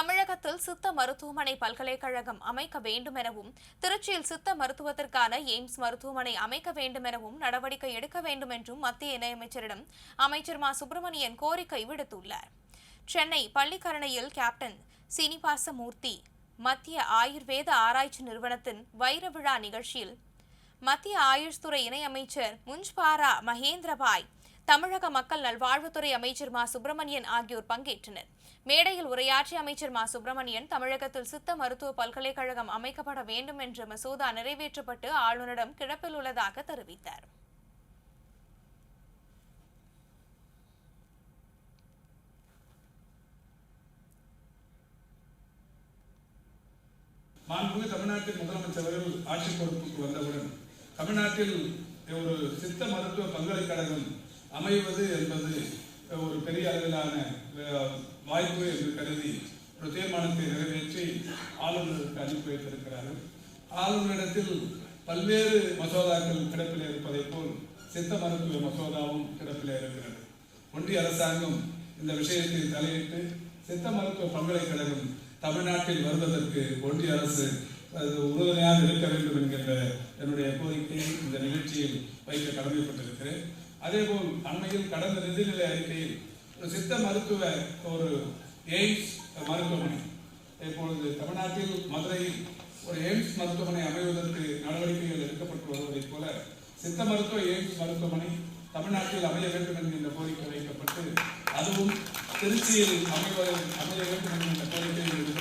தமிழகத்தில் சித்த மருத்துவமனை பல்கலைக்கழகம் அமைக்க வேண்டும் எனவும் திருச்சியில் சித்த மருத்துவத்திற்கான எய்ம்ஸ் மருத்துவமனை அமைக்க வேண்டும் எனவும் நடவடிக்கை எடுக்க வேண்டும் என்றும் மத்திய இணையமைச்சரிடம் அமைச்சர் மா. சுப்பிரமணியன் கோரிக்கை விடுத்துள்ளார். சென்னை பள்ளிக்கரணையில் கேப்டன் சீனிவாசமூர்த்தி மத்திய ஆயுர்வேத ஆராய்ச்சி நிறுவனத்தின் வைர விழா நிகழ்ச்சியில் மத்திய ஆயுஷ் துறை இணையமைச்சர் முன்ஸ்பாரா மகேந்திரபாய் தமிழக மக்கள் நல்வாழ்வுத்துறை அமைச்சர் மா. சுப்பிரமணியன் ஆகியோர் பங்கேற்றனர். மேடையில் உரையாற்றிய அமைச்சர் மா. சுப்பிரமணியன் தமிழகத்தில் சித்த மருத்துவ பல்கலைக்கழகம் அமைக்கப்பட வேண்டும் என்ற மசோதா நிறைவேற்றப்பட்டு ஆளுநரிடம் கிடப்பில் உள்ளதாக தெரிவித்தார். மாண்புமிகு தமிழ்நாட்டின் முதலமைச்சர்கள் ஆட்சி பொறுப்புக்கு வந்தவுடன் தமிழ்நாட்டில் ஒரு சித்த மருத்துவ பல்கலைக்கழகம் அமைவது என்பது ஒரு பெரிய அளவிலான வாய்ப்பு என்று கருதி ஒரு தீர்மானத்தை நிறைவேற்றி ஆளுநருக்கு அனுப்பி வைத்திருக்கிறார்கள். ஆளுநரிடத்தில் பல்வேறு மசோதாக்கள் கிடப்பில் இருப்பதைப் போல் சித்த மருத்துவ மசோதாவும் கிடப்பில் இருக்கிறது. ஒன்றிய அரசாங்கம் இந்த விஷயத்தை தலையிட்டு சித்த மருத்துவ பல்கலைக்கழகம் தமிழ்நாட்டில் வருவதற்கு ஒன்றிய அரசு அது உறுதுணையாக இருக்க வேண்டும் என்கின்ற என்னுடைய கோரிக்கையை இந்த நிகழ்ச்சியில் வைக்க கடமைப்பட்டிருக்கிறேன். அதேபோல் அண்மையில் கடந்த நிதிநிலை அறிக்கையில் ஒரு சித்த மருத்துவ ஒரு எய்ம்ஸ் மருத்துவமனை இப்பொழுது தமிழ்நாட்டில் மதுரையில் ஒரு எய்ம்ஸ் மருத்துவமனை அமைவதற்கு நடவடிக்கைகள் எடுக்கப்பட்டு வருவதைப் போல சித்த மருத்துவ எய்ம்ஸ் மருத்துவமனை தமிழ்நாட்டில் அமைய வேண்டும் என்கின்ற கோரிக்கை வைக்கப்பட்டு அதுவும் திருச்சியில் அமைவ அமைய வேண்டும் என்கின்ற